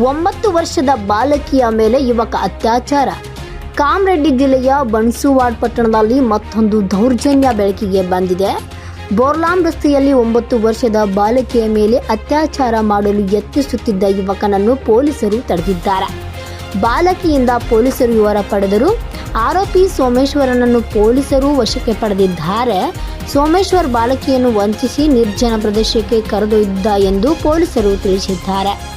ಒಂಬತ್ತು ವರ್ಷದ ಬಾಲಕಿಯ ಮೇಲೆ ಯುವಕ ಅತ್ಯಾಚಾರ. ಕಾಮರೆಡ್ಡಿ ಜಿಲ್ಲೆಯ ಬಣಸುವಾಡ್ ಪಟ್ಟಣದಲ್ಲಿ ಮತ್ತೊಂದು ದೌರ್ಜನ್ಯ ಬೆಳಕಿಗೆ ಬಂದಿದೆ. ಬೋರ್ಲಾಂ ರಸ್ತೆಯಲ್ಲಿ ಒಂಬತ್ತು ವರ್ಷದ ಬಾಲಕಿಯ ಮೇಲೆ ಅತ್ಯಾಚಾರ ಮಾಡಲು ಯತ್ನಿಸುತ್ತಿದ್ದ ಯುವಕನನ್ನು ಪೊಲೀಸರು ತಡೆದಿದ್ದಾರೆ. ಬಾಲಕಿಯಿಂದ ಪೊಲೀಸರು ವಿವರ ಪಡೆದರು ಆರೋಪಿ ಸೋಮೇಶ್ವರನನ್ನು ಪೊಲೀಸರು ವಶಕ್ಕೆ ಪಡೆದಿದ್ದಾರೆ. ಸೋಮೇಶ್ವರ್ ಬಾಲಕಿಯನ್ನು ವಂಚಿಸಿ ನಿರ್ಜನ ಪ್ರದೇಶಕ್ಕೆ ಕರೆದೊಯ್ದ ಎಂದು ಪೊಲೀಸರು ತಿಳಿಸಿದ್ದಾರೆ.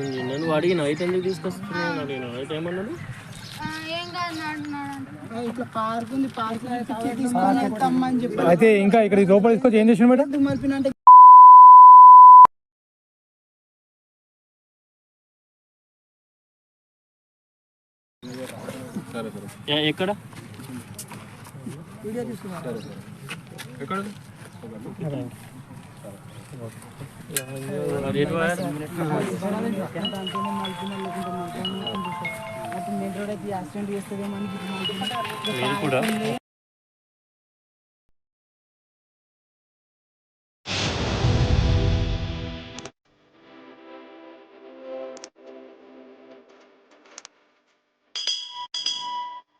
తీసుకొస్తుంది అడిగిన అయితే ఎందుకు తీసుకొస్తున్నావు? అడిగిన. అయితే ఏమన్నాడు? అయితే ఇంకా ఇక్కడ లోపల తీసుకొచ్చి ఏం చేసిన మేడం? ఎక్కడ? ఎక్కడ? కూడా